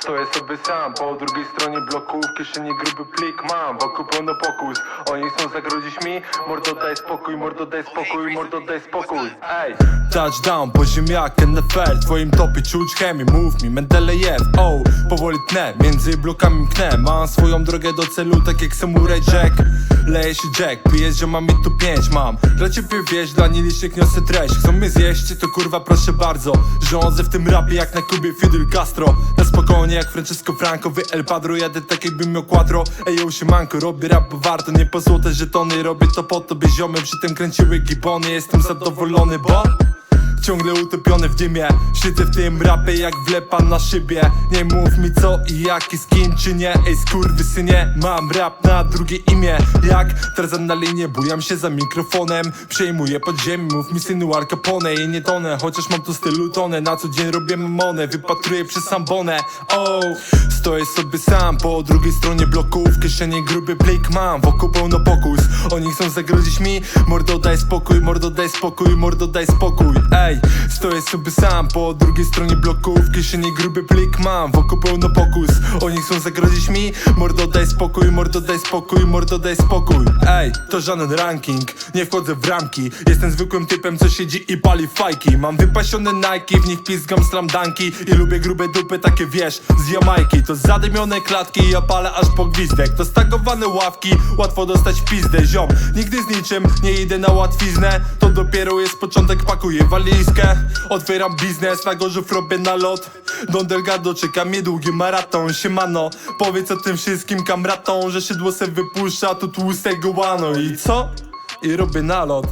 Stoję sobie sam, po drugiej stronie bloku W kieszeni gruby plik mam, wokół pełno pokus. Oni chcą zagrozić mi, mordo daj spokój Mordo daj spokój, mordo daj spokój. Ej, Touchdown, poziom jak NFL Twoim topie czuć chemię, mów mi Mendelejew, oh Powoli tnę, między blokami mknę. Mam swoją drogę do celu, tak jak samuraj Jack. Leje się Jack, piję z ziomami tu pięć mam. Dla ciebie wieś, dla nielicznych niosę treść. Chcą mnie zjeść, to kurwa proszę bardzo. Rządzę w tym rapie jak na Kubie Fidel Castro. Na spokojnie jak Francesco Franco Wy El Padro, jadę tak jakbym miał Ej, yo, siemanko, robię rap, bo warto Nie po złote żetony, robię to po to, by ziomy Przy tym kręciły gibony, jestem zadowolony, bo Ciągle utopiony w dymie Siedzę w tym rapie jak wlepan na szybie Nie mów mi co i jaki skin czy nie. Ej skurwysynie, mam rap na drugie imię. Jak Tarzan na linie, bujam się za mikrofonem. Przejmuję podziemi, mów mi synu Al Capone. I nie tonę, chociaż mam tu stylu tonę. Na co dzień robię mamonę, wypatruję przez sambonę. Oh, stoję sobie sam po drugiej stronie bloku. W kieszeni gruby plik mam, wokół pełno pokus. Oni chcą zagrozić mi, mordo daj spokój, mordo daj spokój, mordo daj spokój. Ej, stoję sobie sam po drugiej stronie bloku W kieszeni gruby plik mam, wokół pełno pokus Oni chcą zagrozić mi, mordo daj spokój, mordo daj spokój, mordo daj spokój. Ej, to żaden ranking, nie wchodzę w ramki. Jestem zwykłym typem, co siedzi i pali fajki. Mam wypasione Nike, w nich pizgam slamdanki I lubię grube dupy, takie wiesz, z Jamajki. To zadymione klatki, ja palę aż po gwizdek. To stagowane ławki, łatwo dostać pizdę Ziom, nigdy z niczym nie idę na łatwiznę. To dopiero jest początek, pakuję walizkę. Otwieram biznes, na gorzów robię nalot. Don Delgado czeka mnie długi maraton Siemano, powiedz o tym wszystkim kamratom Że szydło se wypuszcza, tu tłustego łano. I co? I robię nalot